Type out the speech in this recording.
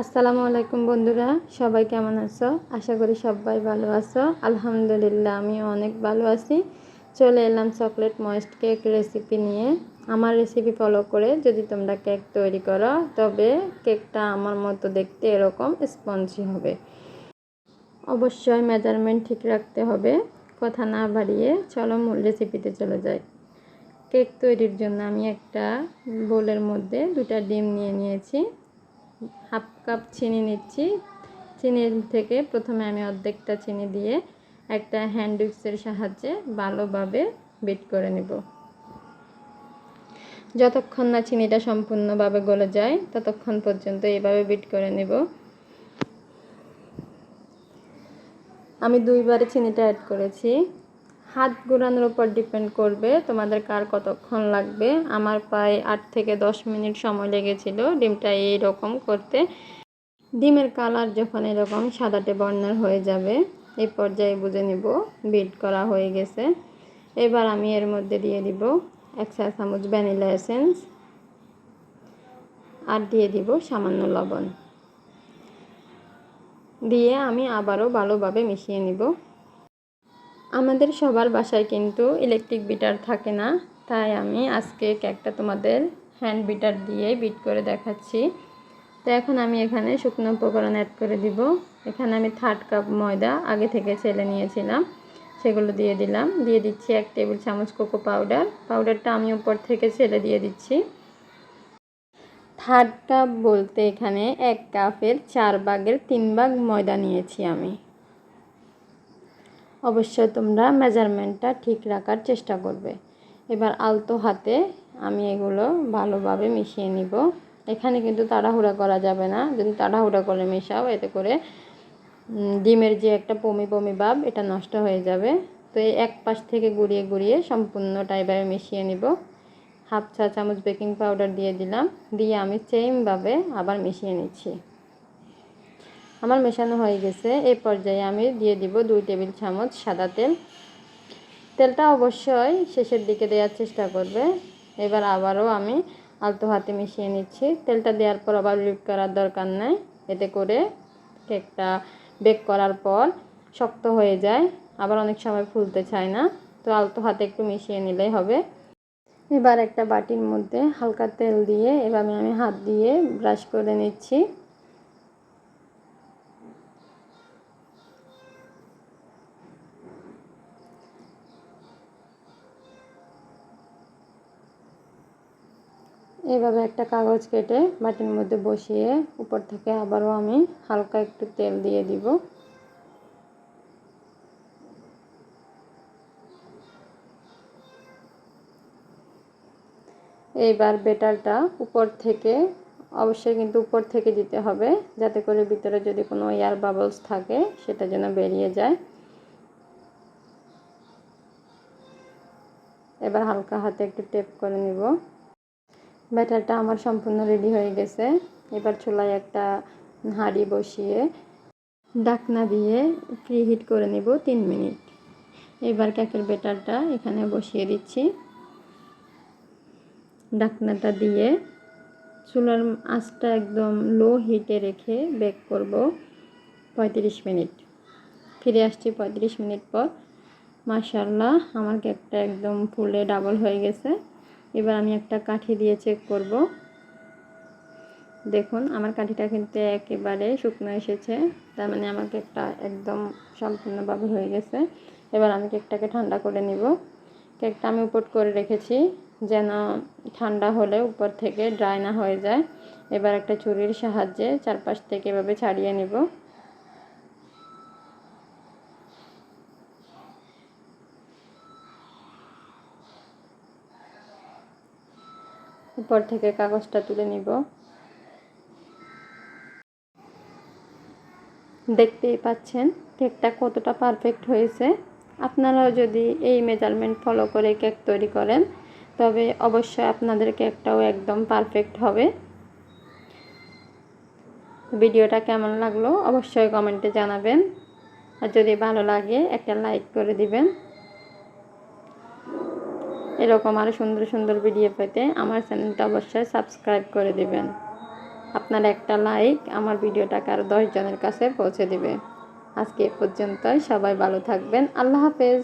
আসসালামু আলাইকুম বন্ধুরা, সবাই কেমন আছো? আশা করি সবাই ভালো আছো। আলহামদুলিল্লাহ আমি অনেক ভালো আছি। চলে এলাম চকলেট ময়েস্ট কেক রেসিপি নিয়ে। আমার রেসিপি ফলো করে যদি তোমরা কেক তৈরি করো, তবে কেকটা আমার মতো দেখতে এরকম স্পঞ্জি হবে। অবশ্যই মেজারমেন্ট ঠিক রাখতে হবে। কথা না বাড়িয়ে চলো মূল রেসিপিতে চলে যাই। কেক তৈরির জন্য আমি একটা বোলের মধ্যে দুটা ডিম নিয়ে নিয়েছি। হাফ কাপ চিনি নিচ্ছি। চিনির থেকে প্রথমে আমি অর্ধেকটা চিনি দিয়ে একটা হ্যান্ড উইক্সের সাহায্যে ভালোভাবে বিট করে নেব। যতক্ষণ না চিনিটা সম্পূর্ণভাবে গলে যায়, ততক্ষণ পর্যন্ত এইভাবে বিট করে নেব। আমি দুইবারে চিনিটা অ্যাড করেছি। হাত গুড়ানোর উপর ডিপেন্ড করবে, তোমাদের কার কতক্ষণ লাগবে। আমার প্রায় আট থেকে দশ মিনিট সময় লেগেছিল ডিমটা এই রকম করতে। ডিমের কালার যখন এরকম সাদাটে বর্ণার হয়ে যাবে, এই পর্যায়ে বুঝে নিব, বিট করা হয়ে গেছে। এবার আমি এর মধ্যে দিয়ে দিব এক চা চামচ ভ্যানিলা এসেন্স আর দিয়ে দিব সামান্য লবণ। দিয়ে আমি আবারও ভালোভাবে মিশিয়ে নিব। আমাদের সবার বাসায় কিন্তু ইলেকট্রিক বিটার থাকে না। তাই আমি আজকে কেকটা তোমাদের হ্যান্ড বিটার দিয়ে বিট করে দেখাচ্ছি। তো এখন আমি এখানে শুকনো উপকরণ অ্যাড করে দিব। এখানে আমি থার্ড কাপ ময়দা আগে থেকে ছেলে নিয়েছিলাম। সেগুলো দিয়ে দিলাম। দিয়ে দিচ্ছি এক টেবিল চামচ কোকো পাউডার পাউডারটা আমি উপর থেকে ছেলে দিয়ে দিচ্ছি। থার্ড কাপ বলতে এখানে এক কাপের চার ভাগের তিন ভাগ ময়দা নিয়েছি আমি। অবশ্যই তোমরা মেজারমেন্টটা ঠিক রাখার চেষ্টা করবে। এবার আলতো হাতে আমি এগুলো ভালোভাবে মিশিয়ে নিব। এখানে কিন্তু তাড়াহুড়া করা যাবে না। যদি তাড়াহুড়া করে মেশাও, এতে করে ডিমের যে একটা পমি পমি ভাব, এটা নষ্ট হয়ে যাবে। তো এই এক পাশ থেকে গুড়িয়ে গুড়িয়ে সম্পূর্ণটা এভাবে মিশিয়ে নিব। হাফ চা চামচ বেকিং পাউডার দিয়ে দিলাম। দিয়ে আমি সেমভাবে আবার মিশিয়ে নিচ্ছি। আমার মেশানো হয়ে গেছে। এই পর্যায়ে আমি দিয়ে দিব দুই টেবিল চামচ সাদা তেল। তেলটা অবশ্যই শেষের দিকে দেওয়ার চেষ্টা করবে। এবার আবারও আমি আলতো হাতে মিশিয়ে নিচ্ছি। তেলটা দেওয়ার পর আবার লিপ করার দরকার নেই। এতে করে কেকটা বেক করার পর শক্ত হয়ে যায়। আবার অনেক সময় ফুলতে চায় না। তো আলতো হাতে একটু মিশিয়ে নিলেই হবে। এবার একটা বাটির মধ্যে হালকা তেল দিয়ে এভাবে আমি হাত দিয়ে ব্রাশ করে নিচ্ছি। এইভাবে একটা কাগজ কেটে বাটির মধ্যে বসিয়ে উপর থেকে আবারও আমি হালকা একটু তেল দিয়ে দিব। এইবার বেটারটা উপর থেকে, অবশ্যই কিন্তু উপর থেকে দিতে হবে, যাতে করে ভিতরে যদি কোনো এয়ার বাবলস থাকে, সেটা যেন বেরিয়ে যায়। এবার হালকা হাতে একটু টেপ করে নিব। ব্যাটারটা আমার সম্পূর্ণ রেডি হয়ে গেছে। এবার চুলায় একটা হাঁড়ি বসিয়ে ডাকনা দিয়ে প্রিহিট করে নেব তিন মিনিট। এবার কেকের ব্যাটারটা এখানে বসিয়ে দিচ্ছি। ডাকনাটা দিয়ে চুলার আঁচটা একদম লো হিটে রেখে বেক করব পঁয়ত্রিশ মিনিট। ফিরে আসছি পঁয়ত্রিশ মিনিট পর। মাশাল্লাহ আমার কেকটা একদম ফুলে ডাবল হয়ে গেছে। এবার আমি একটা কাঠি দিয়ে চেক করব। দেখুন, আমার কাঠিটা কিন্তু একেবারে শুকনো এসেছে। তার মানে আমার কেকটা একদম সম্পূর্ণভাবে হয়ে গেছে। এবার আমি কেকটাকে ঠান্ডা করে নিব। কেকটা আমি উপর করে রেখেছি, যেন ঠান্ডা হলে উপর থেকে ড্রাই না হয়ে যায়। এবার একটা ছুরির সাহায্যে চারপাশ থেকে এভাবে ছাড়িয়ে নিব। উপর থেকে কাগজটা তুলে নিব। দেখতেই পাচ্ছেন, কেকটা কতটা পারফেক্ট হয়েছে। আপনারাও যদি এই মেজারমেন্ট ফলো করে কেক তৈরি করেন, তবে অবশ্যই আপনাদের কেকটাও একদম পারফেক্ট হবে। ভিডিওটা কেমন লাগল অবশ্যই কমেন্টে জানাবেন। আর যদি ভালো লাগে, একটা লাইক করে দিবেন। এরকম আরও সুন্দর সুন্দর ভিডিও পেতে আমার চ্যানেলটা অবশ্যই সাবস্ক্রাইব করে দেবেন। আপনার একটা লাইক আমার ভিডিওটাকে আরও দশজনের কাছে পৌঁছে দেবে। আজকে এ পর্যন্তই, সবাই ভালো থাকবেন, আল্লাহ হাফেজ।